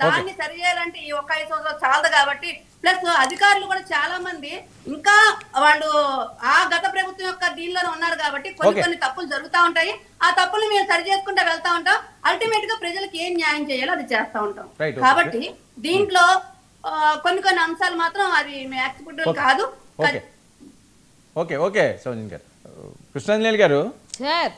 దాన్ని సరి చేయాలంటే ఈ ఒక్క ఐదు సంవత్సరాలు చాలదు కాబట్టి ప్లస్ అధికారులు కూడా చాలా మంది ఇంకా వాళ్ళు ఆ గత ప్రభుత్వం యొక్క దీనిలోనే ఉన్నారు కాబట్టి కొన్ని. కొన్ని తప్పులు జరుగుతూ ఉంటాయి. ఆ తప్పులు మేము సరి చేసుకుంటూ వెళ్తా ఉంటాం. అల్టిమేట్గా ప్రజలకు ఏం న్యాయం చేయాలో అది చేస్తా ఉంటాం. కాబట్టి దీంట్లో ఆ, కొన్ని కొన్ని అంశాలు మాత్రం అది మేము యాక్సెప్టబుల్. కాదు. ఓకే. ఓకే ఓకే సౌజన్ గారు. కృష్ణాంజలి గారు? సార్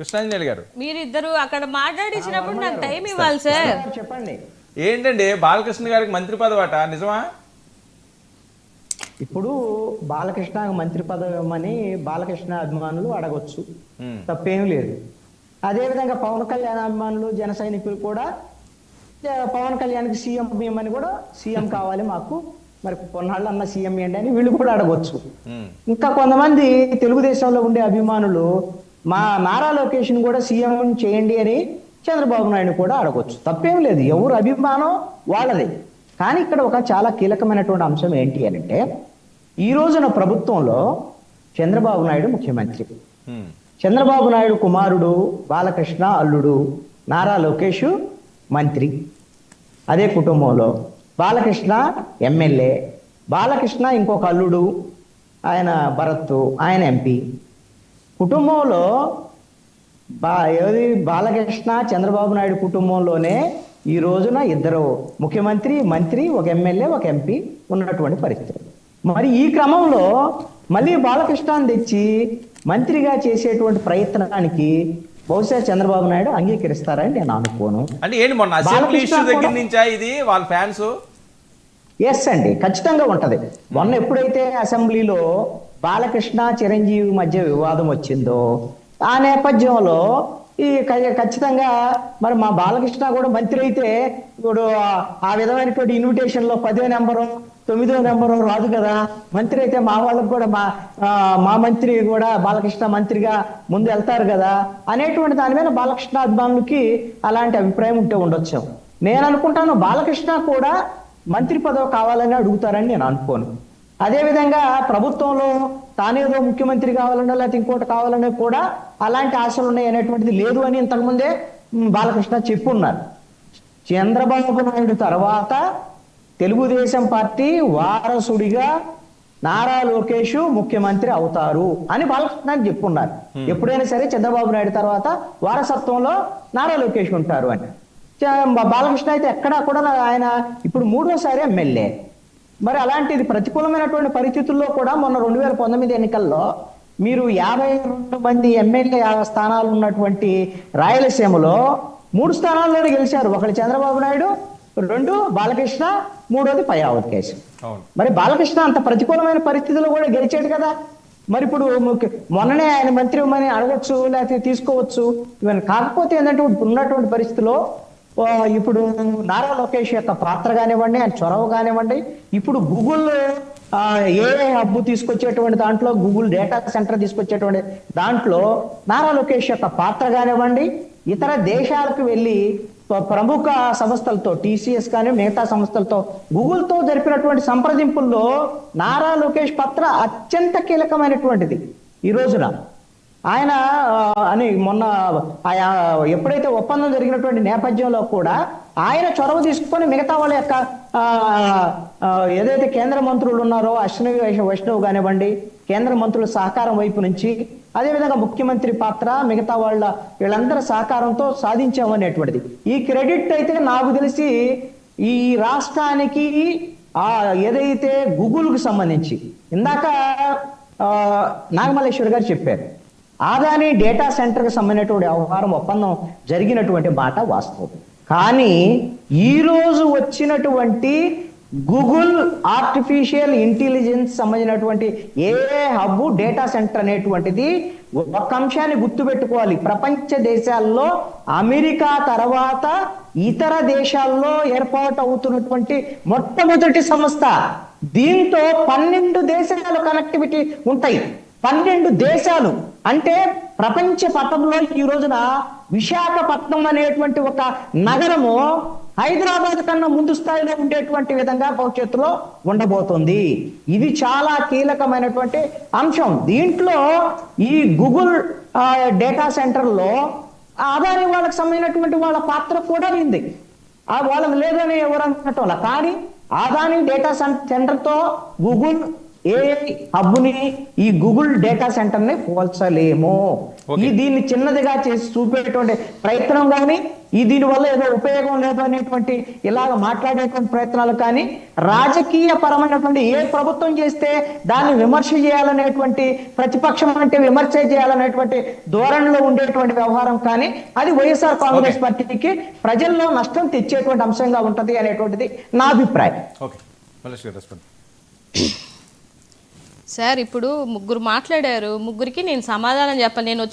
కృష్ణాంజలి గారు. మీరిద్దరు అక్కడ మాట్లాడించినప్పుడు నాకు టైం ఇవ్వాలి సార్. చెప్పండి ఏంటండి బాలకృష్ణ గారికి మంత్రి పదవట నిజమా? ఇప్పుడు బాలకృష్ణ మంత్రి పదవి ఇవ్వమని బాలకృష్ణ అభిమానులు అడగొచ్చు. తప్పేం లేదు. అదేవిధంగా పవన్ కళ్యాణ్ అభిమానులు జన సైనికులు కూడా "ఏ, పవన్ కళ్యాణ్కి సీఎం ఇవ్వమని కూడా సీఎం కావాలి మాకు. మరి కొన్నాళ్ళు అన్న సీఎం ఏంటి అని వీళ్ళు కూడా అడగొచ్చు. ఇంకా కొంతమంది తెలుగుదేశంలో ఉండే అభిమానులు మా నారా లొకేషన్ కూడా సీఎం చేయండి అని చంద్రబాబు నాయుడు కూడా అడగొచ్చు. తప్పేం లేదు. ఎవరు అభిమానం వాళ్ళది. కానీ ఇక్కడ ఒక చాలా కీలకమైనటువంటి అంశం ఏంటి అని అంటే ఈ రోజున ప్రభుత్వంలో చంద్రబాబు నాయుడు ముఖ్యమంత్రి. చంద్రబాబు నాయుడు కుమారుడు బాలకృష్ణ అల్లుడు నారా లోకేష్ మంత్రి. అదే కుటుంబంలో బాలకృష్ణ ఎమ్మెల్యే బాలకృష్ణ ఇంకొక అల్లుడు ఆయన భరత్ ఆయన ఎంపీ. కుటుంబంలో బా ఏది? బాలకృష్ణ చంద్రబాబు నాయుడు కుటుంబంలోనే ఈ రోజున ఇద్దరు ముఖ్యమంత్రి మంత్రి ఒక ఎమ్మెల్యే ఒక ఎంపీ ఉన్నటువంటి పరిస్థితి. మరి ఈ క్రమంలో మళ్ళీ బాలకృష్ణని తెచ్చి మంత్రిగా చేసేటువంటి ప్రయత్నానికి బహుశా చంద్రబాబు నాయుడు అంగీకరిస్తారని నేను అనుకోను. అంటే ఏంటి మొన్న అసెంబ్లీ ఇష్యూ దగ్గర నుంచా ఇది? వాళ్ళ ఫ్యాన్స్? ఎస్ అండి ఖచ్చితంగా ఉంటది. మొన్న ఎప్పుడైతే అసెంబ్లీలో బాలకృష్ణ చిరంజీవి మధ్య వివాదం వచ్చిందో ఆ నేపథ్యంలో ఈ ఖచ్చితంగా మరి మా బాలకృష్ణ కూడా మంత్రి అయితే ఇప్పుడు ఆ- విధమైనటువంటి ఇన్విటేషన్లో పదో నెంబరు తొమ్మిదో నెంబరు రాదు కదా. మంత్రి అయితే మా వాళ్ళకు కూడా మా మా మంత్రి కూడా బాలకృష్ణ మంత్రిగా ముందు వెళ్తారు కదా అనేటువంటి దాని మీద బాలకృష్ణ అభిమానులకి అలాంటి అభిప్రాయం ఉంటే ఉండొచ్చు. నేను అనుకుంటాను బాలకృష్ణ కూడా మంత్రి పదవి కావాలని అడుగుతారని నేను అనుకోను. అదేవిధంగా ప్రభుత్వంలో తానేదో ముఖ్యమంత్రి కావాలనో లేకపోతే ఇంకోటి కావాలనో కూడా అలాంటి ఆశలు ఉన్నాయి అనేటువంటిది లేదు అని ఇంతకుముందే బాలకృష్ణ చెప్పున్నారు చంద్రబాబు నాయుడు తర్వాత తెలుగుదేశం పార్టీ వారసుడిగా నారా లోకేష్ ముఖ్యమంత్రి అవుతారు అని బాలకృష్ణ చెప్పున్నారు ఎప్పుడైనా సరే చంద్రబాబు నాయుడు తర్వాత వారసత్వంలో నారా లోకేష్ ఉంటారు అని. బాలకృష్ణ అయితే ఎక్కడా కూడా ఆయన ఇప్పుడు మూడోసారి ఎమ్మెల్యే. మరి అలాంటిది ప్రతికూలమైనటువంటి పరిస్థితుల్లో కూడా మొన్న రెండు వేల పంతొమ్మిది ఎన్నికల్లో మీరు యాభై రెండు మంది ఎమ్మెల్యే స్థానాలు ఉన్నటువంటి రాయలసీమలో మూడు స్థానాల్లోనే గెలిచారు. ఒకటి చంద్రబాబు నాయుడు రెండు బాలకృష్ణ మూడోది పయావత్ కేసు మరి బాలకృష్ణ అంత ప్రతికూలమైన పరిస్థితుల్లో కూడా గెలిచాడు కదా. మరి ఇప్పుడు మొన్ననే ఆయన మంత్రి అడగొచ్చు లేకపోతే తీసుకోవచ్చు. ఇవన్నీ కాకపోతే ఏంటంటే ఇప్పుడు ఉన్నటువంటి పరిస్థితిలో ఇప్పుడు నారా లోకేష్ యొక్క పాత్ర కానివ్వండి ఆయన చొరవ కానివ్వండి ఇప్పుడు గూగుల్ ఏఐ హబ్ తీసుకొచ్చేటువంటి దాంట్లో గూగుల్ డేటా సెంటర్ తీసుకొచ్చేటువంటి దాంట్లో నారా లోకేష్ యొక్క పాత్ర కానివ్వండి ఇతర దేశాలకు వెళ్ళి ప్రముఖ సంస్థలతో టీసీఎస్ కానీ మిగతా సంస్థలతో గూగుల్తో జరిపినటువంటి సంప్రదింపుల్లో నారా లోకేష్ పాత్ర అత్యంత కీలకమైనటువంటిది ఈ రోజున. ఆయన అని మొన్న ఆయా ఎప్పుడైతే ఒప్పందం జరిగినటువంటి నేపథ్యంలో కూడా ఆయన చొరవ తీసుకొని మిగతా వాళ్ళ యొక్క ఆ, ఏదైతే కేంద్ర మంత్రులు ఉన్నారో అశ్విని వైష్ణవ్ వైష్ణవ్ కానివ్వండి కేంద్ర మంత్రుల సహకారం వైపు నుంచి అదేవిధంగా ముఖ్యమంత్రి పాత్ర మిగతా వాళ్ళ వీళ్ళందరి సహకారంతో సాధించామనేటువంటిది. ఈ క్రెడిట్ అయితే నాకు తెలిసి ఈ రాష్ట్రానికి ఆ ఏదైతే గూగుల్కి సంబంధించి ఇందాక ఆ, నాగమల్లేశ్వర్ గారు చెప్పారు. ఆదాని డేటా సెంటర్కి సంబంధించినటువంటి వ్యవహారం ఒప్పందం జరిగినటువంటి మాట వాస్తవం. కానీ ఈరోజు వచ్చినటువంటి గూగుల్ ఆర్టిఫిషియల్ ఇంటెలిజెన్స్ సంబంధించినటువంటి ఏ హబ్ డేటా సెంటర్ అనేటువంటిది ఒక అంశాన్ని గుర్తుపెట్టుకోవాలి. ప్రపంచ దేశాల్లో అమెరికా తర్వాత ఇతర దేశాల్లో ఏర్పాటు అవుతున్నటువంటి మొట్టమొదటి సంస్థ. దీంతో పన్నెండు దేశాలు కనెక్టివిటీ ఉంటాయి. పన్నెండు దేశాలు. అంటే ప్రపంచ పటంలో ఈ రోజున విశాఖపట్నం అనేటువంటి ఒక నగరము హైదరాబాద్ కన్నా ముందు స్థాయిలో ఉండేటువంటి విధంగా భవిష్యత్తులో ఉండబోతుంది. ఇది చాలా కీలకమైనటువంటి అంశం. దీంట్లో ఈ గూగుల్ డేటా సెంటర్లో అదాని వాళ్ళకి సంబంధించినటువంటి వాళ్ళ పాత్ర కూడా ఉంది. ఆ వాళ్ళకి లేదని ఎవరు వాళ్ళ కానీ ఆదాని డేటా సెంటర్తో గూగుల్ ఏఐ హబ్ని ఈ గూగుల్ డేటా సెంటర్ని పోల్చలేము. ఈ దీన్ని చిన్నదిగా చేసి చూపేటువంటి ప్రయత్నం కానీ ఈ దీని వల్ల ఏదో ఉపయోగం లేదు అనేటువంటి ఇలాగ మాట్లాడేటువంటి ప్రయత్నాలు కానీ రాజకీయ పరమైనటువంటి ఏ ప్రభుత్వం చేస్తే దాన్ని విమర్శ చేయాలనేటువంటి ప్రతిపక్షం అంటే విమర్శ చేయాలనేటువంటి ధోరణిలో ఉండేటువంటి వ్యవహారం కానీ అది వైఎస్ఆర్ కాంగ్రెస్. పార్టీకి ప్రజల్లో నష్టం తెచ్చేటువంటి అంశంగా ఉంటది అనేటువంటిది నా అభిప్రాయం ఓకే మల్లేష్ గారు రెస్పాండ్ సార్ ఇప్పుడు ముగ్గురు మాట్లాడారు. ముగ్గురికి నేను సమాధానం చెప్పాలి. నేను వచ్చి